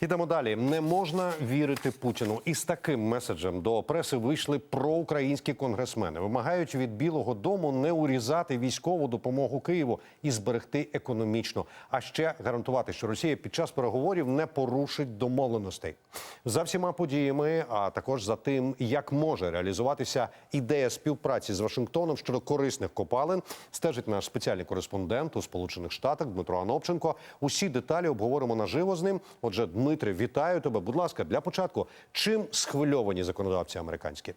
Ідемо далі. Не можна вірити Путіну. І з таким меседжем до преси вийшли проукраїнські конгресмени. Вимагають від Білого Дому не урізати військову допомогу Києву і зберегти економічно, а ще гарантувати, що Росія під час переговорів не порушить домовленостей за всіма подіями, а також за тим, як може реалізуватися ідея співпраці з Вашингтоном щодо корисних копалин. Стежить наш спеціальний кореспондент у Сполучених Штатах Дмитро Анопченко. Усі деталі обговоримо наживо з ним. Отже, Дмитре, вітаю тебе. Будь ласка, для початку, чим схвильовані законодавці американські?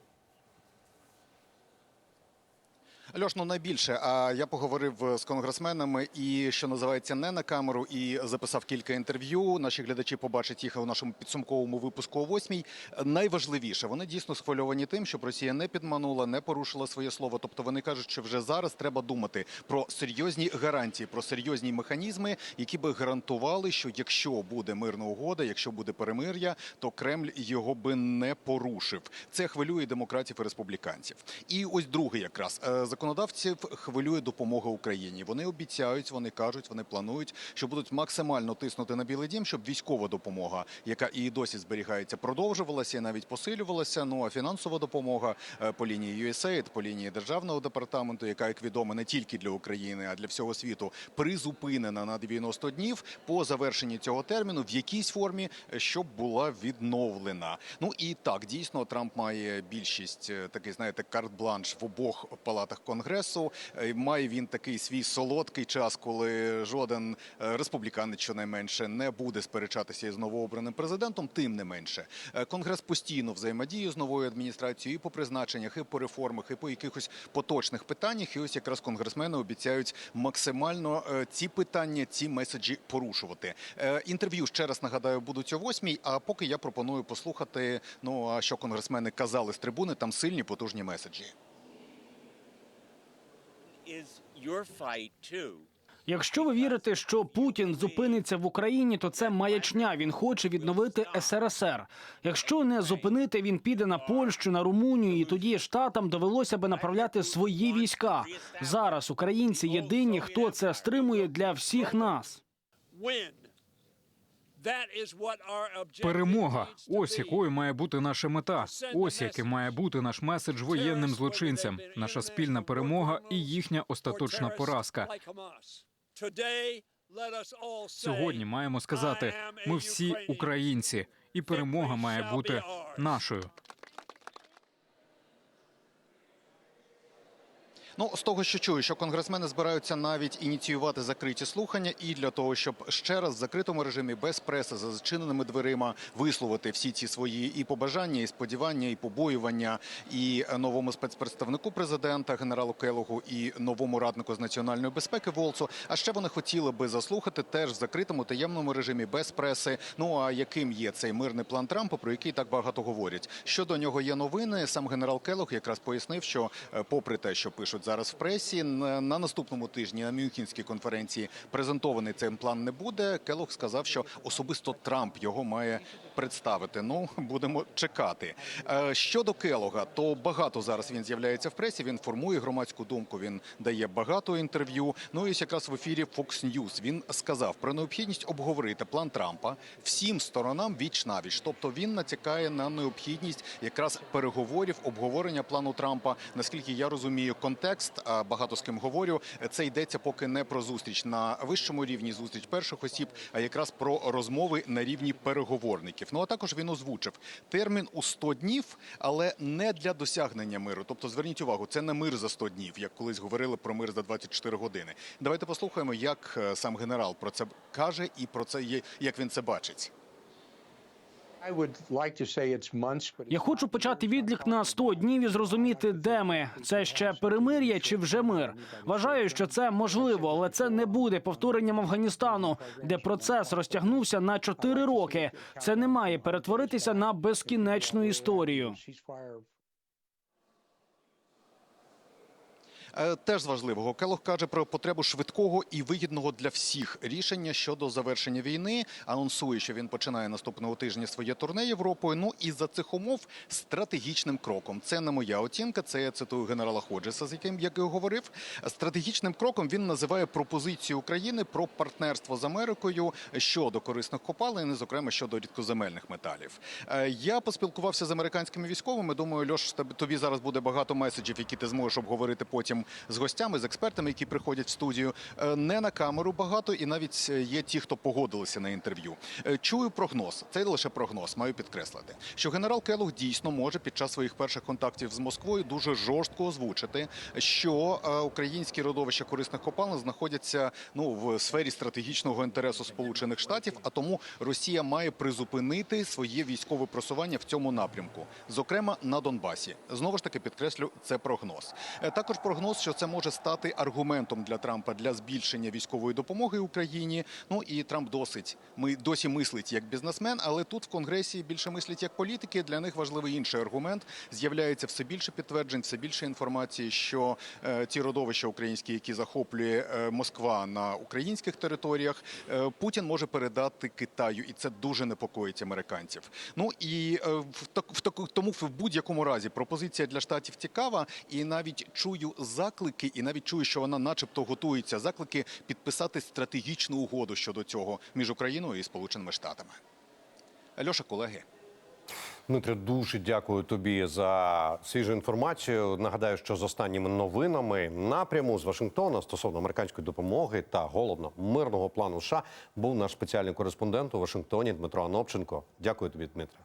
Альош, ну найбільше. А я поговорив з конгресменами і що називається не на камеру, і записав кілька інтерв'ю. Наші глядачі побачать їх у нашому підсумковому випуску о восьмій. Найважливіше, вони дійсно схвильовані тим, щоб Росія не підманула, не порушила своє слово. Тобто вони кажуть, що вже зараз треба думати про серйозні гарантії, про серйозні механізми, які би гарантували, що якщо буде мирна угода, якщо буде перемир'я, то Кремль його би не порушив. Це хвилює демократів і республіканців. І ось другий якраз е, законодавців хвилює допомога Україні. Вони обіцяють, вони кажуть, вони планують, що будуть максимально тиснути на Білий Дім, щоб військова допомога, яка і досі зберігається, продовжувалася і навіть посилювалася. Ну а фінансова допомога е, по лінії USAID, по лінії державного департаменту, яка як відомо не тільки для України, а для всього світу, призупинена на 90 днів по завершенні цього терміну в якійсь формі, е, щоб була відновлена. Ну і так дійсно Трамп має більшість е, такий, знаєте, карт-бланш в обох палатах конгресу. Е, Має він такий свій солодкий час, коли жоден е, республіканець, щонайменше, не буде сперечатися із новообраним президентом. Тим не менше, Е, конгрес постійно взаємодіє з новою адміністрацією і по призначеннях, і по реформах, і по якихось поточних питаннях. І ось якраз конгресмени обіцяють максимально ці питання, ці меседжі порушувати. Інтерв'ю ще раз нагадаю будуть о восьмій. А поки я пропоную послухати. Ну а що конгресмени казали з трибуни, там сильні потужні меседжі. Якщо ви вірите, що Путін зупиниться в Україні, то це маячня. Він хоче відновити СРСР. Якщо не зупинити, він піде на Польщу, на Румунію, і тоді штатам довелося би направляти свої війська. Зараз українці єдині, хто це стримує для всіх нас. Перемога. Ось якою має бути наша мета. Ось яким має бути наш меседж воєнним злочинцям. Наша спільна перемога і їхня остаточна поразка. Сьогодні маємо сказати: ми всі українці, і перемога має бути нашою. Ну, з того, що чую, що конгресмени збираються навіть ініціювати закриті слухання, і для того, щоб ще раз в закритому режимі без преси за зачиненими дверима висловити всі ці свої і побажання, і сподівання, і побоювання, і новому спецпредставнику президента генералу Келогу, і новому раднику з національної безпеки Волцу. А ще вони хотіли би заслухати теж в закритому таємному режимі без преси. Ну а яким є цей мирний план Трампа, про який так багато говорять? Щодо нього є новини. Сам генерал Келог якраз пояснив, що е, попри те, що пишуть зараз в пресі, на, на наступному тижні на Мюнхенській конференції презентований цей план не буде. Келог сказав, що особисто Трамп його має представити. Ну будемо чекати. Е, Щодо Келога, то багато зараз він з'являється в пресі. Він формує громадську думку. Він дає багато інтерв'ю. Ну і якраз в ефірі Fox News він сказав про необхідність обговорити план Трампа всім сторонам віч навіч. Тобто він натякає на необхідність якраз переговорів, обговорення плану Трампа. Наскільки я розумію, контекст а багато з ким говорю. Це йдеться поки не про зустріч на вищому рівні, зустріч перших осіб, а якраз про розмови на рівні переговорників. Ну а також він озвучив термін у 100 днів, але не для досягнення миру. Тобто, зверніть увагу, це не мир за 100 днів, як колись говорили про мир за 24 години. Давайте послухаємо, як е, сам генерал про це каже і про це є, як він це бачить. Я хочу почати відлік на 100 днів і зрозуміти, де ми. Це ще перемир'я чи вже мир. Вважаю, що це можливо, але це не буде повторенням Афганістану, де процес розтягнувся на 4 роки. Це не має перетворитися на безкінечну історію. ceasefire Е, Теж з важливого Келох каже про потребу швидкого і вигідного для всіх рішення щодо завершення війни. Анонсує, що він починає наступного тижня своє турне Європою. Ну і за цих умов стратегічним кроком. Це не моя оцінка. Це я цитую генерала Ходжеса, з яким як я говорив. Стратегічним кроком він називає пропозицію України про партнерство з Америкою щодо корисних копалин, зокрема щодо рідкоземельних металів. Е, Я поспілкувався з американськими військовими. Думаю, Льош, тобі зараз буде багато меседжів, які ти зможеш обговорити потім з гостями, з експертами, які приходять в студію. Е, Не на камеру багато, і навіть е, є ті, хто погодилися на інтерв'ю. Е, Чую прогноз. Це лише прогноз, маю підкреслити, що генерал Келух дійсно може під час своїх перших контактів з Москвою дуже жорстко озвучити, що українські родовища корисних копалин знаходяться ну в сфері стратегічного інтересу Сполучених Штатів, а тому Росія має призупинити своє військове просування в цьому напрямку, зокрема на Донбасі. Знову ж таки підкреслю, це прогноз. Також прогноз, що це може стати аргументом для Трампа для збільшення військової допомоги Україні. Ну і Трамп досить ми досі мислить як бізнесмен, але тут в Конгресі більше мислять як політики. Для них важливий інший аргумент. З'являється все більше підтверджень, все більше інформації, що е, ті родовища українські, які захоплює е, Москва на українських територіях, е, Путін може передати Китаю, і це дуже непокоїть американців. Ну і е, в так в таку тому в будь-якому разі пропозиція для штатів цікава, і навіть чую заклики, і навіть чую, що вона, начебто, готується заклики підписати стратегічну угоду щодо цього між Україною і Сполученими Штатами. Альоша, колеги. Дмитре, дуже дякую тобі за свіжу інформацію. Нагадаю, що з останніми новинами напряму з Вашингтона стосовно американської допомоги та головно мирного плану США був наш спеціальний кореспондент у Вашингтоні Дмитро Анопченко. Дякую тобі, Дмитре.